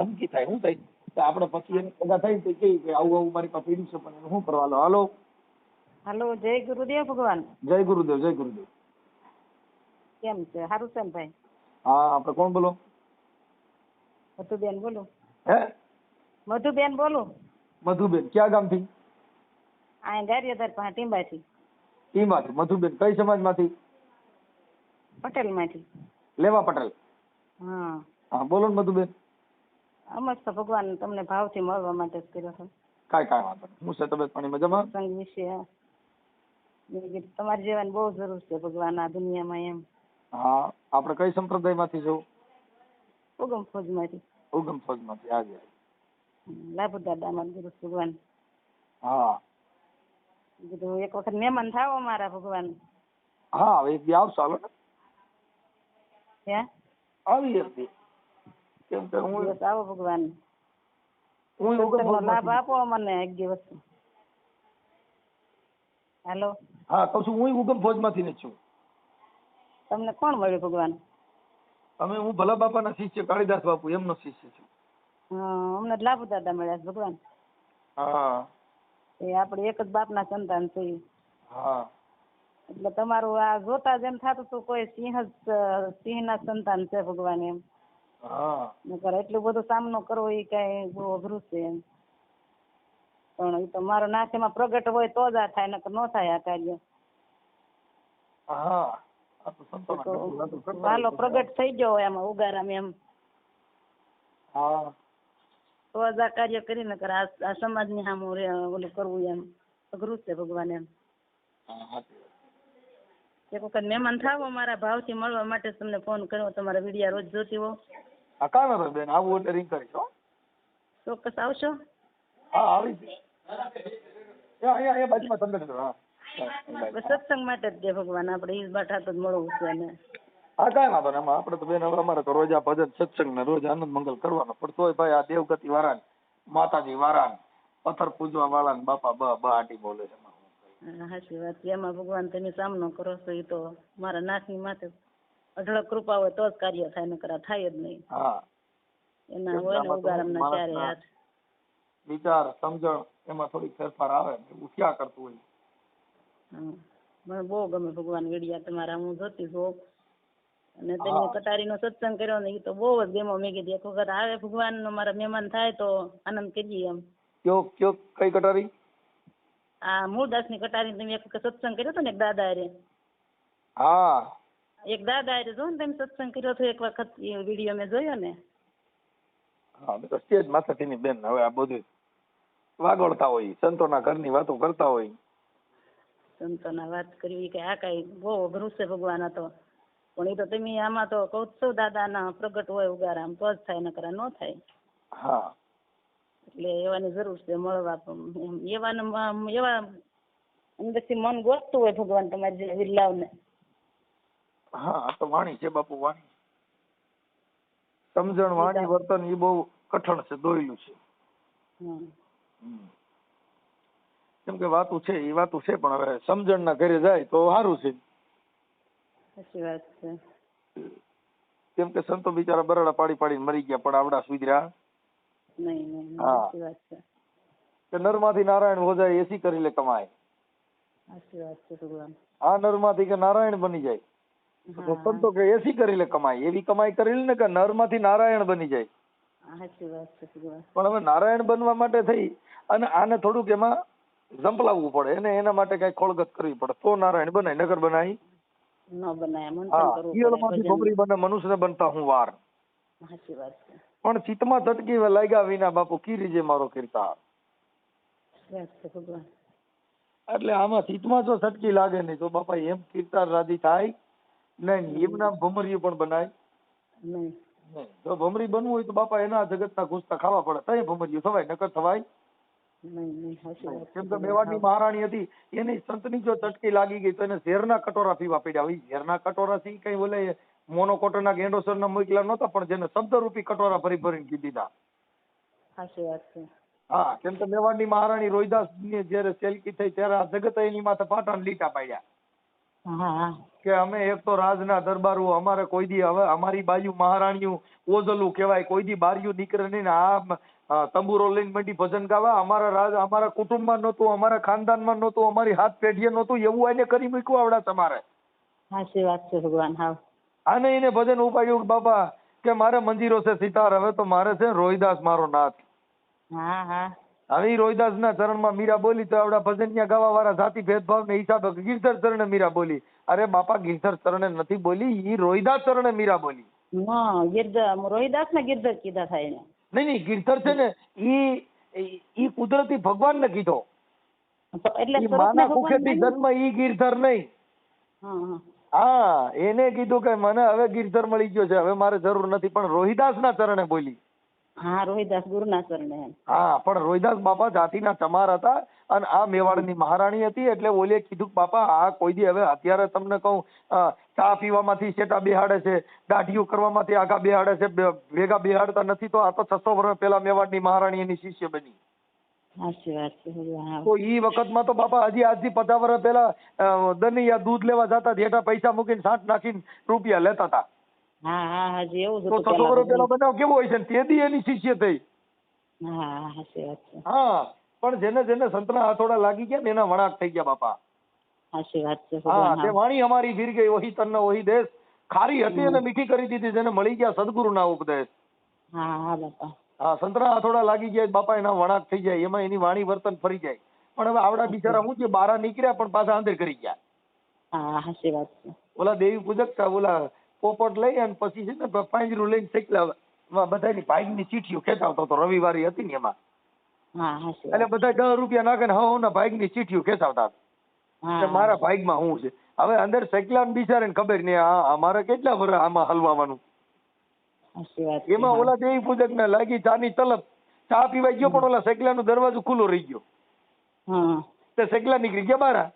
ધમકી થાય શું થાય? તો આપણે પછી એને ભેગા થઈ તો કહે કે આવું આવું મારી પાસે પીડ્યું છે પણ એને શું કરવાનું હાલો? હાલો જય ગુરુદેવ ભગવાન. જય ગુરુદેવ જય ગુરુદેવ. કેમ છે? સારું છે ને ભાઈ? હા આપણે કોણ બોલો? મધુબેન બોલો. હે? મધુબેન બોલો. મધુબેન ક્યાં ગામથી? આ ગારિયાધાર પાસે ટીંબાથી. ઈમાંથી મધુબેન કઈ સમાજમાંથી? પટેલમાંથી. લેવા પટેલ. હા. હા બોલો ને મધુબેન. અમર તો ભગવાન તમને ભાવથી મળવા માટે જ કર્યો છે. કાંઈ કાંઈ વાંધો નહીં. હું છે તબિયત પાણી મજામાં સંગ વિશે તમારી જેવાની બહુ જરૂર છે ભગવાન આ દુનિયામાં એમ. હા આપણે કઈ સંપ્રદાયમાંથી જવું? ઉગમ ફોજમાંથી. ઉગમ ફોજમાંથી આજે હાજી દાદા દાદામાં ગુરુ ભગવાન. હા. કીધું એક વખત મહેમાન થાવ અમારા ભગવાન. હા હવે એક દી આવશો હાલો ને. હે? આવી એક દી. કેમ કે હું દિવસ આવો ભગવાન. હું લાભ આપો મને એક દિવસ. હેલો. હા કહું છું હું ઉગમ ફોજમાંથી ને છું? તમને કોણ મળ્યું ભગવાન? અમે હું ભલા બાપાના શિષ્ય કાળીદાસ બાપુ એમનો શિષ્ય છું. અમને જ લાભુ દાદા મળ્યા ભગવાન. હા. એ આપણે એક જ બાપના સંતાન છીએ હા. એટલે તમારું આ જોતા જ એમ થતું હતું કોઈ સિંહ સિંહ સિંહના સંતાન છે ભગવાન એમ. હા. નકર એટલું બધું સામનો કરવો એ કઈ બહુ અઘરું છે એમ. પણ એ તો મારો નાશ એમાં પ્રગટ હોય તો જ આ થાય નકર ન થાય આ કાર્ય. હા. વાલો પ્રગટ થઈ ગયો હોય એમાં ઉગારામ એમ. હા. તો જ આ કાર્ય કરી નકર આ આ સમાજની સામે ઓલું કરવું એમ. અઘરું છે ભગવાન એમ. હા. એક વખત મહેમાન થાવ મારા ભાવથી મળવા માટે તમને ફોન કર્યો તમારા વિડિયા રોજ જોતી હો હા કાંઈ વાંધો બેન આવું ઓર્ડરિંગ કરીશ હો. ચોક્કસ આવશો? હા આવી બાજુમાં તમને હા. સત્સંગ માટે જ દે ભગવાન આપણે ઈ બાઠા તો મળવું છે ને હા કાંઈ વાંધો ને આપણે તો બેન હવે અમારે તો રોજ આ ભજન સત્સંગ ને રોજ આનંદ મંગલ કરવાનો પણ તોય ભાઈ આ દેવગતિ વાળા માતાજી વાળા પથ્થર પૂજવા વાળા ને બાપા બ બ આટી બોલે છે. સાચી વાત. છે એમાં ભગવાન તમે સામનો કરો છો એ તો મારા નાથની માથે અઢળક કૃપા હોય તો જ કાર્ય થાય નકર થાય જ નહીં. એના હોય ને ઉગારામના ચારે હાથ. વિચાર સમજણ એમાં થોડીક ફેરફાર આવે એવું ક્યાં કરતું હોય? મને બહુ ગમે ભગવાન વેડિયા તમારા હું જોતી છું અને તમે કટારીનો સત્સંગ કર્યો ને એ તો બહુ જ ગેમો મેં કીધી એક વખત આવે ભગવાન મારા મહેમાન થાય તો આનંદ કરીએ એમ. કયો કયો કઈ કટારી? આ મૂળદાસની કટારી તમે એક વખત સત્સંગ કર્યો હતો ને એક દાદા હારે હા. એક દાદા હારે જો ને તમે સત્સંગ કર્યો હતો એક વખત એ વીડિયો મેં જોયો ને. હા સ્ટેજ માથેથી ની બેન હવે આ બધું વાગોળતા હોય સંતોના ઘરની વાતો કરતા હોય. સંતોના વાત કરવી કે આ કઈ બહુ અઘરું છે ભગવાન તો. પણ એ તો તમે આમાં તો કહું છો દાદાના પ્રગટ હોય ઉગારામ તો જ થાય નકરા ન થાય. હા. એટલે એવાની જરૂર છે મળવા પણ એવાને એવા અંદરથી મન ગોતતું હોય ભગવાન તમારી જે વિરલાવને હા તો વાણી છે બાપુ વાણી. સમજણ વાણી વર્તન એ બહુ કઠણ છે દોયલું છે. કેમ કે વાતું છે એ વાતું છે પણ હવે સમજણ ના ઘરે જાય તો સારું છે. સાચી વાત છે. કેમ કે સંતો બિચારા બરાડા પાડી પાડીને મરી ગયા પણ આવડા સુધર્યા. નહીં નહીં સાચી વાત છે. કે નરમાંથી નારાયણ ભોજાય એસી કરી લે કમાય. સાચી વાત છે ભગવાન. આ નરમાંથી કે નારાયણ બની જાય. સંતો કે એસી કરી લે કમાય. એવી કમાઈ કરી ને કે નરમાંથી નારાયણ બની જાય. સાચી વાત છે ભગવાન. પણ હવે નારાયણ બનવા માટે થઈ અને આને થોડુંક એમાં ઝંપલાવવું પડે. એને એના માટે કઈ ખોળગત કરવી પડે. તો નારાયણ બનાય નગર બનાય ન બનાય પડે બને મનુષ્ય બનતા હું વાર. સાચી વાત છે. પણ ચિત્તમાં તટકી લાગ્યા વિના બાપુ કીરી જે મારો કીર્તા સાચી વાત છે ભગવાન. એટલે આમાં ચિત્તમાં જો સટકી લાગે નહીં તો બાપા એમ કીર્તાર રાજી થાય નહીં એમના ભમરીયું પણ બનાય. નહીં. જો ભમરી બનવું હોય તો બાપા એના જગતના ઘૂસતા ખાવા પડે તય ભમરીયું થવાય નકર થવાય. કેમ કે મેવાડની મહારાણી હતી એની સંતની જો ચટકી લાગી ગઈ તો એને ઝેરના કટોરા પીવા પડ્યા. હોય ઝેરના કટોરા થી કઈ બોલે મોનોકોટના ગેંડોસરના મોકલા નહોતા પણ જેને શબ્દરૂપી કટોરા ભરી ભરીને કીધી હતા સાચી વાત છે. હા કેમ કે મેવાડની મહારાણી રોહિદાસની જયારે સેલકી થઈ ત્યારે આ જગત એની માથે પાટાને લીટા પાડ્યા. હા હા. કે અમે એક તો રાજના દરબારો અમારે કોઈ દી હવે અમારી બાજુ મહારાણીઓ ઓઝલું કહેવાય કોઈ દી બારીયું નીકળે નહીં ને આ તંબુરો લઈને મંડી ભજન ગાવા. અમારા રાજ અમારા કુટુંબમાં નહોતું અમારા ખાનદાનમાં નહોતું અમારી હાથ પેઢીએ નહોતું એવું એને કરી મૂક્યું આવડા તમારે. સાચી વાત છે ભગવાન હાવ. આને એને ભજન ઉપાડ્યું બાપા કે મારે મંજીરો છે સિતાર હવે તો મારે છે રોહિદાસ મારો નાથ. હવે ઈ રોહિદાસના ચરણમાં મીરા બોલી તો આવડા ત્યાં ગાવા વાળા જાતિ ભેદભાવને હિસાબે ગીરધર ચરણે મીરા બોલી. અરે બાપા ગીરધર ચરણે નથી બોલી ઈ રોહિદાસ ચરણે મીરા બોલી. રોહિદાસ ને ગીરધર કીધા થાય એને. નહીં નહીં ગિરધર છે ને ઈ ઈ- કુદરતી ભગવાન ને કીધો એટલે માના કુખેથી જન્મ ઈ ગીરધર નહીં. હા એને કીધું કે મને હવે ગિરધર મળી ગયો છે. હવે મારે જરૂર નથી. પણ રોહિદાસના ચરણે બોલી. હા રોહિદાસ ગુરુના ચરણે હા પણ રોહિદાસ બાપા જાતિના ચમાર હતા અને આ મેવાડની મહારાણી હતી એટલે ઓલે કીધું બાપા આ કોઈ દી હવે અત્યારે તમને કહું ચા પીવામાંથી શેટા બેહાડે છે? દાઢીઓ કરવામાંથી આગા બેહાડે છે? ભેગા બેહાડતા નથી તો આ તો છસો વર્ષ પહેલા મેવાડની મહારાણી એની શિષ્ય બની. સાચી વાત છે તો ઈ વખતમાં તો બાપા હજી આજથી પચાસ વર્ષ પહેલા દનિયા દૂધ લેવા જતા હેઠા પૈસા મૂકીને સાંઠ નાખીને રૂપિયા લેતા હતા. હા હા હાજી એવું તો છસો વર્ષ પહેલા બનાવ કેવો હોય છે ને? તેથી એની શિષ્ય થઈ. હા હા સાચી વાત છે. હા પણ જેને જેને સંતના હાથોડા લાગી ગયા ને એના વણાક થઈ ગયા બાપા. સાચી વાત છે હા તે વાણી અમારી ગઈ ઓહી તન ઓહી દેશ. ખારી હતી અને મીઠી કરી દીધી જેને મળી ગયા સદગુરુના ઉપદેશ. હા હા બાપા. હા સંતરા થોડા લાગી જાય બાપા એના વણાક થઈ જાય એમાં એની વાણી વર્તન ફરી જાય. પણ હવે આવડા બિચારા હું છે બારા નીકળ્યા પણ પાછા અંદર કરી ગયા. હા સાચી વાત છે. ઓલા દેવી પૂજક ઓલા પોપટ લઈ અને પછી છે ને પાંજરું લઈને શેકલા. બધાની ભાઈની ચીઠીઓ ખેંચાવતો હતો રવિવારી હતી ને એમાં. એટલે બધા દસ રૂપિયા નાખે ને હવ ના ભાઈની ચીઠીઓ ખેંચાવતા હતા. હા. મારા ભાગમાં શું છે. હવે અંદર શેકલા બિચારે ખબર નહીં અમારે કેટલા વર્ષ આમાં હલવાવાનું? એમાં ઓલા દેવી પૂજક ને લાગી ચાની તલબ. ચા પીવા ગયો પણ ઓલા સેકલા નો દરવાજો ખુલ્લો રહી ગયો. તે સેકલા નીકળી ગયા બારા.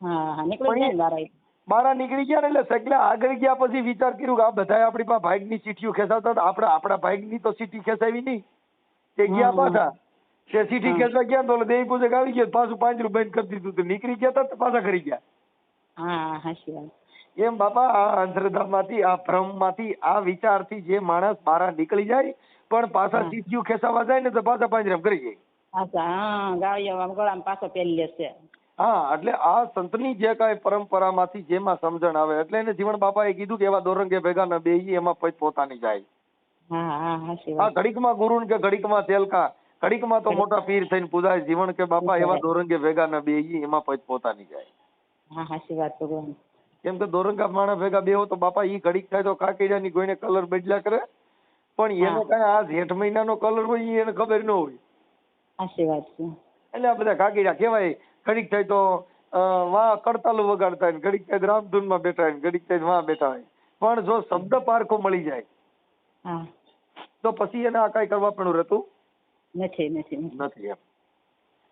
ને બારા નીકળી ગયા ને એટલે સેકલા આગળ ગયા પછી વિચાર કર્યું કે આ બધા આપણી પાસે ભાઈકની ચીઠીઓ ખેંચાવતા હતા. આપણે આપણા ભાઈકની તો ચીઠી ખેંચાવી નહીં. તે ગયા. પાછા. તે ચીઠી. ખેંચવા ગયા તો ઓલા દેવી પૂજક આવી ગયો પાછું પાંચ રૂપિયા કરી દીધું. નીકળી ગયા તા પાછા કરી ગયા. હા વાત એમ બાપા આ અંધશ્રદ્ધામાંથી આ ભ્રમમાંથી આ વિચારથી જે માણસ બહાર નીકળી જાય પણ પાછા ચીજ્યું ખેંચાવા જાય ને તો પાછા પાંજરામ કરી જાય. હા ગાળિયા ગળામાં પાછો પહેરી લેશે. હા એટલે આ સંતની જે કાંઈ પરંપરામાંથી જેમાં સમજણ આવે એટલે એને જીવન બાપાએ કીધું કે એવા દોરંગે ભેગા ન બેહી એમાં પોત પોતાની જાય. હા ઘડીકમાં ગુરુ કે ઘડીકમાં તેલકા ઘડીકમાં તો મોટા પીર થઈને પૂજાય જીવન કે બાપા એવા દોરંગે ભેગા ન બેહી એમાં પોત પોતાની જાય. હા સાચી વાત ભગવાન. કેમ કે દોરંગા માણસ ભેગા બેહો તો બાપા ઈ ઘડીક થાય તો કાકીડાની કોઈને કલર બદલ્યા કરે. પણ એને. કાંઈ આ જેઠ મહિનાનો કલર હોય ઈ એને ખબર ન હોય. સાચી વાત છે. એટલે આ બધા કાકીડા કહેવાય ઘડીક થાય તો વા વાં વગાડતા હોય ઘડીક થાય રામધૂનમાં બેઠા હોય ઘડીક થાય તો બેઠા હોય. પણ જો શબ્દ પારખો મળી જાય તો પછી એને આ કાંઈ કરવા પણ રહેતું નથી નથી નથી. એમ.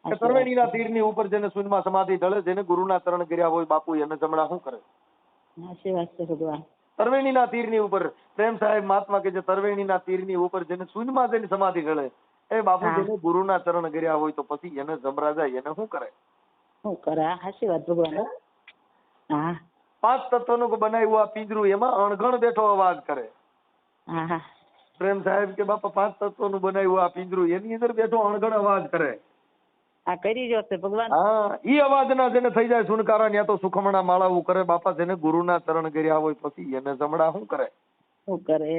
તીરની તીરની ઉપર જેને શૂન્યમાં સમાધિ ઢળે જેને ગુરુના ચરણ કર્યા હોય બાપુ એને જમણા શું કરે? છે ભગવાન. તરવેણીના તીરની ઉપર પ્રેમ સાહેબ મહાત્મા કે જે તરવેણીના તીરની ઉપર જેને શૂન્યમાં જેની સમાધિ ગળે એ બાપુ હા. જેને ગુરુના ચરણ કર્યા હોય તો પછી એને જમરા જાય એને શું કરે? શું કરે? વાત ભગવાન. હા. પાંચ તત્વનું બનાવ્યું આ પિંજરું એમાં અણઘણ બેઠો અવાજ કરે. પ્રેમ સાહેબ કે બાપા પાંચ તત્વનું બનાવ્યું આ પિંજરું એની અંદર બેઠો અણઘણ અવાજ કરે. આ કરી રહ્યો ભગવાન. હા ઈ અવાજના જેને થઈ જાય સુનકારા ત્યાં તો સુખમણા માળાવું કરે બાપા જેને ગુરુના ચરણ કર્યા હોય પછી એને જમડા શું કરે? શું કરે?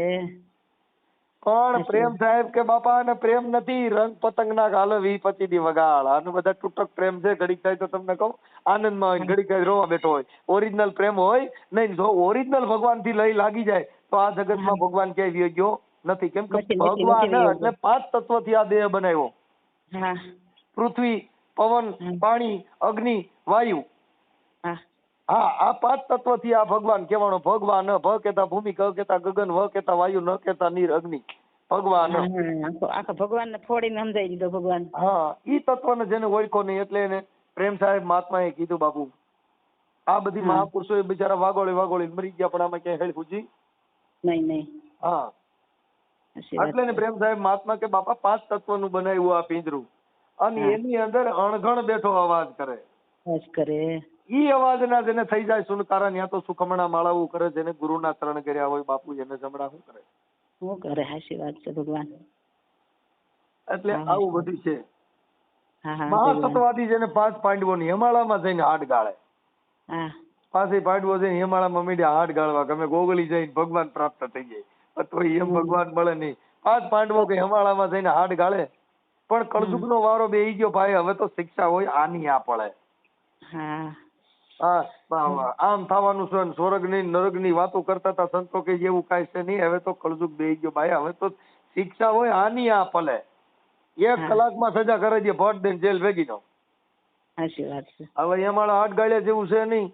પણ પ્રેમ સાહેબ કે બાપા આને પ્રેમ નથી રંગ પતંગના ગાલે વી પચી દી વગાડ. આનું બધા તૂટક પ્રેમ છે ઘડીક થાય તો તમને કહું આનંદમાં હોય ઘડીક રોવા બેઠો હોય. ઓરિજિનલ પ્રેમ હોય નહીં જો ઓરિજિનલ ભગવાનથી લઈ લાગી જાય તો આ જગતમાં ભગવાન ક્યાંય વિયો ગયો નથી. કેમ કે ભગવાન એટલે પાંચ તત્વથી આ દેહ બનાવ્યો. હા. પૃથ્વી પવન પાણી અગ્નિ વાયુ. હા. આ પાંચ તત્વથી આ ભગવાન કહેવાનો ભગવાન ભ કેતા ભૂમિ ક કેતા ગગન વ કેતા વાયુ ન કેતા નીર અગ્નિ. ભગવાન. આખો ભગવાન ને ફોડીને સમજાવી દીધો ભગવાન. હા ઈ તત્વને જેને ઓળખો નહીં એટલે એને પ્રેમ સાહેબ મહાત્મા એ કીધું બાપુ. આ બધી મહાપુરુષો એ બિચારા વાગોળી વાગોળી મરી ગયા પણ આમાં ક્યાંય હેળ ખુજી નહીં નહીં. હા. એટલે ને પ્રેમ સાહેબ મહાત્મા કે બાપા પાંચ તત્વનું બનાવ્યું આ પિંજરું. અને એની અંદર અણઘણ બેઠો અવાજ કરે. બસ કરે. ઈ અવાજના જેને થઈ જાય સુનકારા ત્યાં તો સુખમણા માળાવું કરે જેને ગુરુના ચરણ કર્યા હોય બાપુ એને જમણા શું કરે? શું કરે? હાશી વાત છે ભગવાન. એટલે આવું બધું છે. મહાસત્વાદી જેને પાંચ પાંડવોની હિમાળામાં જઈને હાડ ગાળે. પાસે પાંડવો જઈને હિમાળામાં મીડિયા હાડ ગાળવા. ગમે ગોગળી જઈને ભગવાન પ્રાપ્ત થઈ જાય. તો એમ ભગવાન મળે નહીં. પાંચ પાંડવો કે હિમાળામાં જઈને હાડ ગાળે. પણ કળજુગનો વારો બેહી ગયો ભાઈ હવે તો શિક્ષા હોય આની આ પડે. હા. આમ થવાનું છે સ્વર્ગની નરકની વાતો કરતા હતા સંતો કે એવું કાંઈ છે નહીં હવે તો કળજુગ બેહી ગયો ભાઈ હવે તો શિક્ષા હોય આની આ પલે એક કલાક કલાકમાં સજા કરે છે ભટ દઈને જેલ ભેગી નો વાત છે. હવે એમાં આઠ ગાળ્યા જેવું છે નહીં.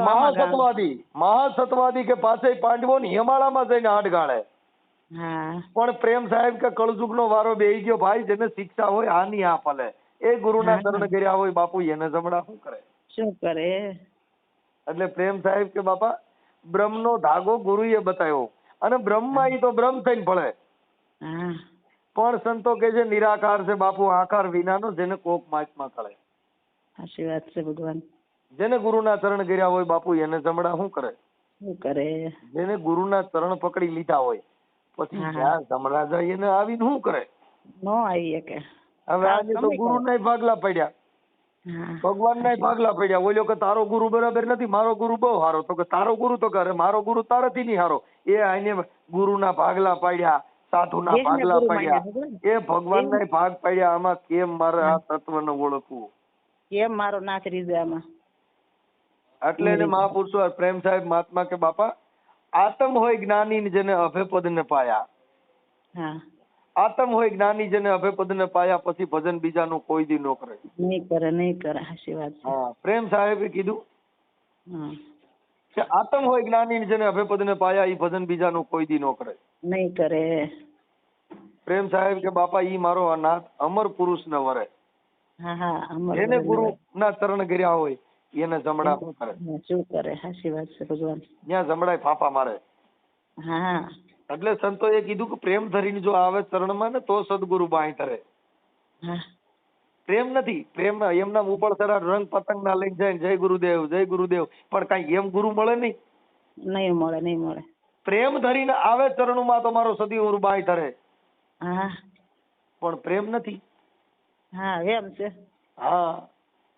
મહાસત્વાદી મહાસત્વાદી કે પાસે પાંડવો ની હિમાળામાં જઈને હાડ ગાળે હા. પણ પ્રેમ સાહેબ કે કળજુગનો વારો બેહી ગયો ભાઈ જેને શિક્ષા હોય આની આ પલે એ ગુરુના હા. ચરણ કર્યા હોય બાપુ એને જમણા શું કરે? શું કરે? એટલે પ્રેમ સાહેબ કે બાપા બ્રહ્મ નો ધાગો ગુરુએ બતાવ્યો. અને બ્રહ્મમાં ઈ તો બ્રહ્મ થઈને પડે હા. પણ સંતો કે છે નિરાકાર છે બાપુ આકાર વિનાનો જેને કોક માચમાં કળે સાચી વાત છે ભગવાન. જેને ગુરુના ચરણ કર્યા હોય બાપુ એને જમણા શું કરે? શું કરે? જેને ગુરુના ચરણ પકડી લીધા હોય. પછી. જ્યાં એને આવીને શું કરે? નો આવી કે. હવે આજે તો ગુરુ ના ભાગલા પડ્યા. ભગવાન ભગવાન ભાગલા પડ્યા. ઓલો કે તારો ગુરુ બરાબર નથી મારો ગુરુ બહુ સારો તો કે તારો ગુરુ તો કરે મારો ગુરુ તારાથી નહીં સારો એ આને ગુરુ ના ભાગલા પાડ્યા સાધુ ના ભાગલા પાડ્યા. એ ભગવાન. ના ભાગ પાડ્યા. આમાં કેમ મારે આ તત્વ ને ઓળખવું? કેમ મારો નાથ રીઝે આમાં? એટલે એને મહાપુરુષો પ્રેમ સાહેબ મહાત્મા કે બાપા? આતમ હોય જ્ઞાની જેને અભેપદ ને પાયા આતમ હોય જ્ઞાની જેને અભેપદ ને પાયા પછી ભજન બીજાનું કોઈ દી નો કરે. નહીં કરે નહીં કરે હાશી વાત હા પ્રેમ સાહેબે કીધું? કે આતમ હોય જ્ઞાની જેને અભેપદ ને પાયા એ ભજન બીજાનું કોઈ દી નો કરે. નહીં કરે. પ્રેમ સાહેબ કે બાપા ઈ મારો અનાથ અમર પુરુષ ને વરે. એને. ગુરુ ના ચરણ કર્યા હોય. એને જમડા શું કરે? શું કરે? સાચી વાત છે ભગવાન. ત્યાં જમડાય ફાફા મારે. હા. એટલે સંતોએ કીધું કે પ્રેમ ધરીને જો આવે ચરણમાં ને તો સદગુરુ બાંય ધરે. પ્રેમ નથી. પ્રેમ એમના ઉપર સરા રંગ પતંગ ના લઈને જાય જય ગુરુદેવ જય ગુરુદેવ. પણ કઈ એમ ગુરુ મળે નહીં. નહીં મળે નહીં મળે. પ્રેમ ધરીને આવે ચરણમાં તો મારો સદીગુરુ બાંય ધરે. હા. પણ પ્રેમ નથી. હા એમ છે. હા.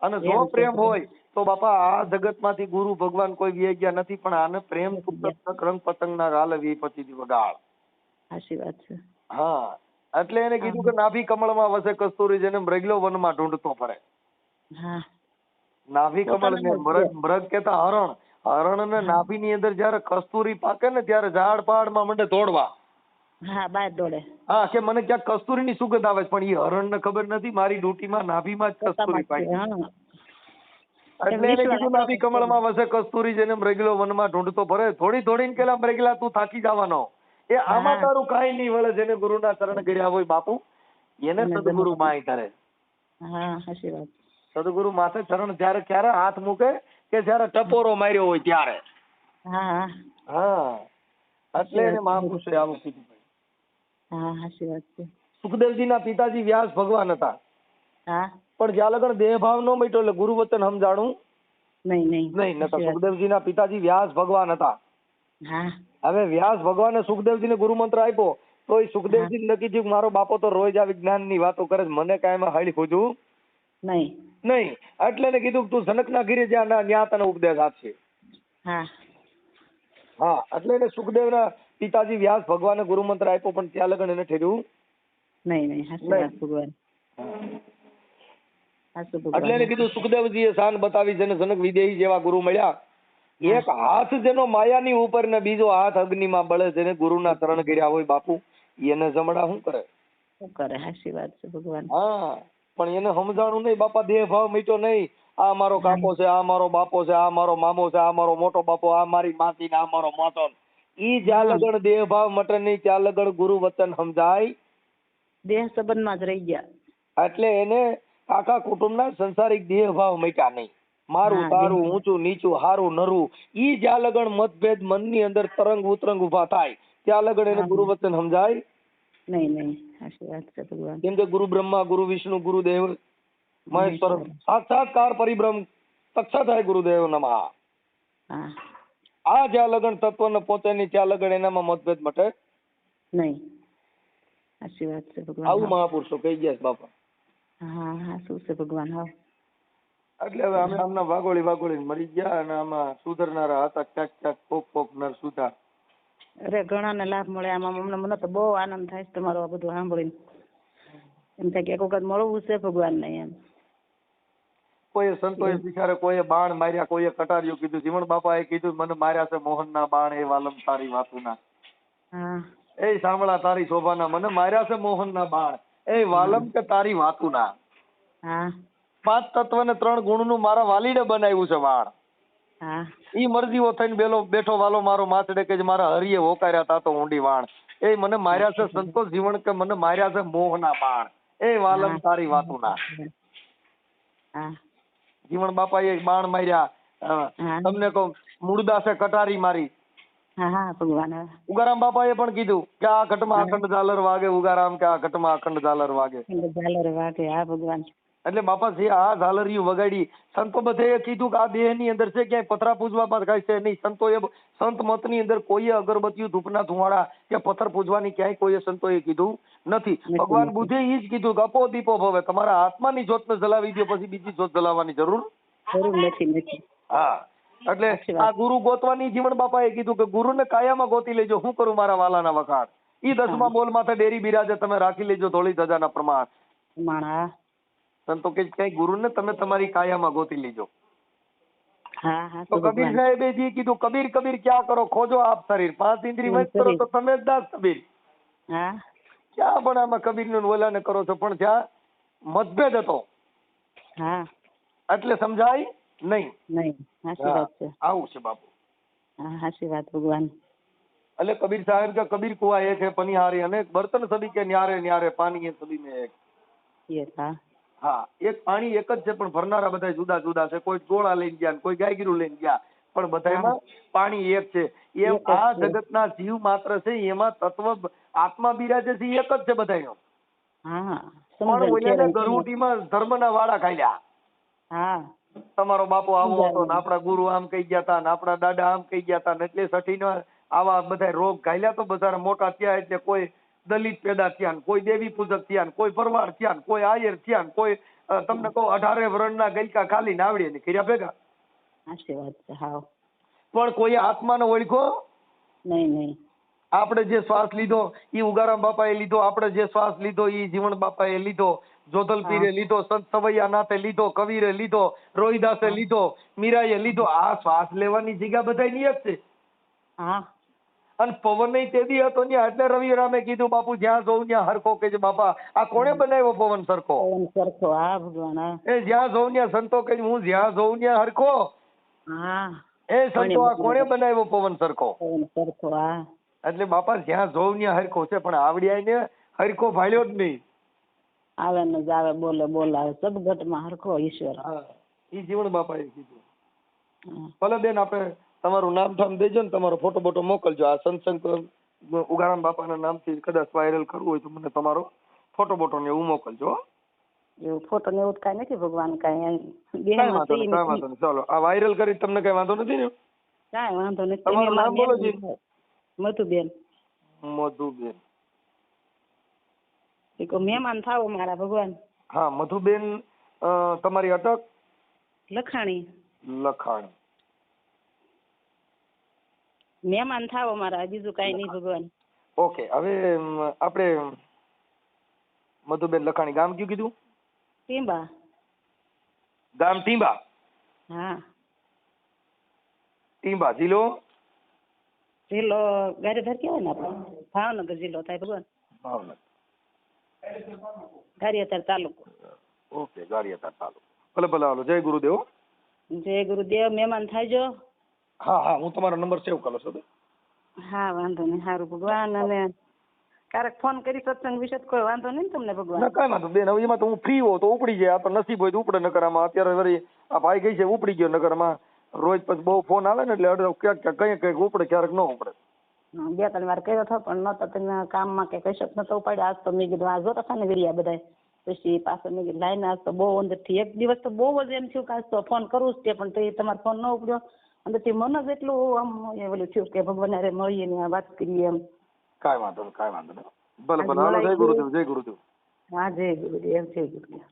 અને જો પ્રેમ હોય તો બાપા આ જગતમાંથી ગુરુ ભગવાન કોઈ વ્યાઈ ગયા નથી પણ આને પ્રેમ પુસ્તક રંગ પતંગ ના ગાલે વી પછી વગાડ હાચી વાત છે. હા. એટલે એને કીધું કે નાભી કમળમાં વસે કસ્તુરી જેને મૃગલો વનમાં ઢૂંઢતો ફરે. હા. નાભી કમળ ને મૃગ મૃગ. કેતા હરણ હરણ. ને નાભી ની અંદર જયારે કસ્તુરી પાકે ને ત્યારે ઝાડ પાડમાં મંડે દોડવા હા બાર દોડે. હા કે મને ક્યાંક કસ્તુરી ની સુગંધ આવે છે પણ એ હરણ ને ખબર નથી મારી ડ્યુટીમાં નાભીમાં જ કસ્તુરી પાકી એટલે એને કીધું નાભી કમળમાં વસે કસ્તુરી જેને મૃગલો વનમાં ઢૂંઢતો ફરે. થોડી થોડીને કેલા મૃગલા તું થાકી જવાનો. એ આમાં તારું કાંઈ નહીં વળે જેને ગુરુના ચરણ કર્યા હોય બાપુ. એને સદગુરુ માય કરે. હા હાચી વાત. સદગુરુ માથે ચરણ જ્યારે ક્યારે હાથ મૂકે કે જ્યારે ટપોરો માર્યો હોય ત્યારે. હા. એટલે એને મહાપુરુષે આવું કીધું. હા હાચી વાત છે. સુખદેવજીના પિતાજી વ્યાસ ભગવાન હતા. હા? પણ જ્યાં લગન દેહ ભાવ નો મટ્યો એટલે ગુરુ વચન સમજાણું નહીં નહીં. નહીં નતા. સુખદેવજીના પિતાજી વ્યાસ ભગવાન હતા. હા. હવે વ્યાસ ભગવાને સુખદેવજીને ગુરુ મંત્ર આપ્યો તો એ સુખદેવજી નક્કી થયું મારો બાપો તો રોજ આ વિજ્ઞાનની વાતો કરે મને કાંઈ એમાં હળી ખોજું નહીં. નહીં. એટલે એને કીધું તું જનકના ઘીરે જ્યાં ના તને ઉપદેશ આપશે. હા. હા એટલે એને સુખદેવના પિતાજી વ્યાસ ભગવાને ગુરુ મંત્ર આપ્યો પણ ત્યાં લગન એને ઠેર્યું નહીં નહીં ભગવાન. એટલે એને કીધું સુખદેવજીએ શાન બતાવી જેને જનક વિદેહી જેવા ગુરુ મળ્યા. એક હાથ જેનો માયાની ઉપર ને બીજો હાથ અગ્નિમાં બળે જેને ગુરુના ચરણ કર્યા હોય બાપુ એને જમણા શું કરે? શું કરે? હાસી વાત છે ભગવાન. હા પણ એને સમજાણું નહીં બાપા દેહ ભાવ મીઠો નહીં. આ મારો કાકો છે આ મારો બાપો છે આ મારો મામો છે આ મારો મોટો બાપો આ મારી માસી ને આ મારો મોટો ઈ જ્યાં લગણ દેહ ભાવ મટનની ત્યાં લગણ ગુરુ વતન સમજાય. દેહ સંબંધમાં જ રહી ગયા. એટલે એને આખા કુટુંબના સંસારિક દેહ ભાવ મટ્યા નહીં. મારું તારું ઊંચું નીચું હારું નરું ઈ જ્યાં લગણ મતભેદ મનની અંદર તરંગ ઉતરંગ ઊભા થાય ત્યાં લગણ એને ગુરુ વચન સમજાય. નહીં નહીં હાચી વાત છે ભગવાન. કેમ કે ગુરુ બ્રહ્મા ગુરુ વિષ્ણુ ગુરુ દેવ મહેશ્વર સાક્ષાત્કાર પરિબ્રહ્મ તક્ષાધાય ગુરુદેવ નમઃ. હા. આ જ્યાં લગન તત્વ ને પોતાની ત્યાં લગન એનામાં મતભેદ મટે નહીં. સાચી વાત છે આવું મહાપુરુષો કહી ગયા છે બાપા. હા હા શું છે ભગવાન હા? એટલે હવે અમે આમના વાગોળી વાગોળી મરી ગયા અને આમાં સુધરનારા હતા ક્યાંક ક્યાંક કોક કોક નર સુધા. અરે ઘણાને લાભ મળે આમાં અમને મને તો બહુ આનંદ થાય છે તમારો આ બધું સાંભળીને. એમ થાય કે એક વખત મળવું છે ભગવાનને એમ. કોઈએ સંતોએ બિચારે કોઈએ બાણ માર્યા કોઈએ કટારિયું કીધું. જીવણ બાપાએ કીધું મને માર્યા છે મોહનના બાણ એ વાલમ તારી વાતુના. એ સાંભળા તારી શોભાના મને માર્યા છે મોહનના બાણ એ વાલમ કે તારી વાતુના? પાંચ તત્વ ને ત્રણ ગુણનું મારા વાલીડે બનાવ્યું છે બાણ. ઈ મરજીઓ થઈને બેલો બેઠો વાલો મારો માથડે કે મારા હરિએ હોકાર્યા તા તો ઊંડી વાણ. એ મને માર્યા છે સંતોષ જીવન કે મને માર્યા છે મોહના બાણ એ વાલમ તારી વાતુના. હા બાપા બાપાએ બાણ માર્યા. તમને કહું મૂળદાસે કટારી મારી. ઉગારામ બાપા બાપાએ પણ કીધું કે આ ઘટમાં અખંડ ઝાલર વાગે ઉગારામ કે આ ઘટમાં અખંડ ઝાલર વાગે. ઝાલર વાગે. હા ભગવાન. એટલે બાપા જે આ ઝાલરિયું વગાડી. સંતો બધે કીધું કે આ દેહની અંદર છે ક્યાંય પથરા પૂજવામાં કાંઈ છે નહીં. સંત મતની અંદર કોઈએ અગરબત્તીઓ ધૂપના ધુમાડા કે પથ્થર પૂજવાની ક્યાંય કોઈએ સંતોએ કીધું નથી. ભગવાન બુદ્ધે એ જ કીધું કે અપો દીપો ભવે. તમારા આત્માની જ્યોતને જલાવી દો પછી બીજી જોત જલાવવાની જરૂર જરૂર નથી નથી. હા. એટલે આ ગુરુ ગોતવાની જીવન બાપાએ કીધું કે ગુરુને કાયામાં ગોતી લેજો. હું કરું મારા વાલાના વખાણ? ઈ દસમા બોલ માથે ડેરી બિરાજે તમે રાખી લેજો ધોળી ધજાના પ્રમાણ. માણા સંતો કે કઈ ગુરુને તમે તમારી કાયામાં ગોતી લીજો. હા હા તો કબીર સાહેબે જે કીધું કબીર કબીર ક્યાં કરો? ખોજો આપ શરીર. પાંચ ઇન્દ્રિય વંચ કરો તો તમે જ દાસ કબીર. હા. ક્યાં પણ આમાં કબીરનું ઓલાને કરો છો? પણ જ્યાં મતભેદ હતો. હા. એટલે સમજાય નહીં. નહીં. સાચી વાત છે. આવું છે બાપુ. હા સાચી વાત ભગવાન. એટલે કબીર સાહેબ કે કબીર કુવા એક હે પનિહારી અનેક બર્તન સદી કે ન્યારે ન્યારે પાણી એ સભી में એક. યસ હા. હા એક પાણી એક જ છે પણ ભરનારા બધા જુદા જુદા છે. કોઈ ગોળા લઈને ગયા કોઈ ગાયગીરું લઈને ગયા પણ બધામાં પાણી એક છે. એમ આ જગતના જીવ માત્ર છે એમાં તત્વ આત્મા બિરાજે છે એ એક જ છે બધાનો પણ ઓલાને ગરુડીમાં ધર્મના વાળા ખાલ્યા તમારો બાપો આવો હતો ને આપણા ગુરુ આમ કહી ગયા તા ને આપણા દાદા આમ કહી ગયા તા ને એટલે સઠીનો આવા બધા રોગ ઘાલ્યા તો બધા મોટા થયા એટલે કોઈ દલિત પેદા થયા કોઈ દેવી પૂજક થયા કોઈ ભરવાડ થયા કોઈ આયર થયા કોઈ તમને કહો અઢારે વર્ણના ગલકા ખાલી નાવડી ને કર્યા ભેગા? પણ કોઈ આત્માનો ઓળખો? નહીં નહીં. આપણે જે શ્વાસ લીધો ઈ ઉગારામ બાપાએ લીધો આપણે જે શ્વાસ લીધો ઈ બાપા બાપાએ લીધો જોધલ પીરે લીધો સંત સવૈયા નાથે લીધો કવિરે લીધો રોહિદાસે લીધો મીરાએ લીધો આ શ્વાસ લેવાની જગ્યા બધાયની એક છે. હા. અને પવન તેદી હતો ત્યાં એટલે રવિ રામે કીધું બાપુ જ્યાં જોઉં ત્યાં હરખો કે બાપા. આ કોણે બનાવ્યો પવન સરખો? પવન સરખો હા ભગવાન એ જ્યાં જોઉં ત્યાં સંતો કે હું જ્યાં જોઉં ત્યાં હરખો. હા. એ સંતો આ કોણે બનાવ્યો પવન સરખો? પવન સરખો હા. એટલે બાપા જ્યાં જોઉં ત્યાં હરખો છે પણ આવડિયા ને હરખો ભાળ્યો જ નહીં. આવે ને આવે બોલે બોલાવે. સદગતમાં હરખો ઈશ્વર. હા. ઈ જીવણ બાપાએ કીધું. પલ ભલે બેન આપણે તમારું નામ ઠામ દેજો ને તમારો ફોટો બોટો મોકલજો. આ સત્સંગ ઉગારામ બાપાના નામથી કદાચ વાયરલ કરવું હોય તો મને તમારો ફોટો બોટો ને એવું મોકલજો એવું ફોટો ને એવું કાંઈ નથી ભગવાન કાંઈ ચાલો આ વાયરલ કરી તમને કઈ વાંધો નથી ને? કાંઈ વાંધો નથી. તમારું નામ બોલો જી. મધુબેન. મધુબેન. એક મહેમાન થાવ મારા ભગવાન. હા મધુબેન તમારી અટક? લખાણી. લખાણી. મહેમાન થાવ મારા બીજું કાંઈ નહીં ભગવાન. ઓકે હવે આપણે મધુબેન લખાણી ગામ કયું કીધું? ટીંબા. ગામ ટીંબા? હા. ટીંબા જિલ્લો? જિલ્લો ગારીધર કહેવાય ને આપણે? ભાવનગર જિલ્લો થાય ભગવાન. ભાવનગર. ગારિયાતર તાલુકો. ઓકે ગારિયાતર તાલુકો. ભલે ભલે હાલો જય ગુરુદેવ જય ગુરુદેવ મહેમાન થાયજો. હા હા હું તમારો નંબર સેવ કરો છો હા વાંધો નહીં સારું ભગવાન અને ક્યારેક ફોન કરી સત્સંગ વિશે તો કોઈ વાંધો નહીં તમને ના ભગવાન કાંઈ વાંધો બેન હવે એમાં તો હું ફ્રી હોઉં તો ઉપડી જાય આ તો નસીબ હોય તો ઉપડે નગરમાં અત્યારે વળી આ ભાઈ ગઈ છે ઉપડી ગયો નગરમાં રોજ પછી બહુ ફોન આવે ને એટલે અડધો ક્યાંક ક્યાંક કંઈક કંઈક ઉપડે ક્યારેક ન ઉપડે. બે ત્રણ વાર કર્યો હતો પણ નતો તમે કામમાં કે કશો જ નતો ઉપાડ્યો. આજ તો મેં કીધું આ જોતા હતા ને વિરિયા બધા પછી પાસે મેં કીધું લાઈને આજ તો બહુ અંદરથી. એક દિવસ તો બહુ જ એમ થયું કે આજ તો ફોન કરવું જ તે પણ તે તમારો ફોન ન ઉપડ્યો. અંદરથી મન જ એટલું આમ એ ઓલું થયું કે ભગવાન અરે મળીએ ને વાત કરીએ એમ. કાંઈ વાંધો નહીં કાંઈ વાંધો નહીં ભલે ભલે. હાલો જય ગુરુદેવ જય ગુરુદેવ. હા જય ગુરુદેવ જય ગુરુદેવ.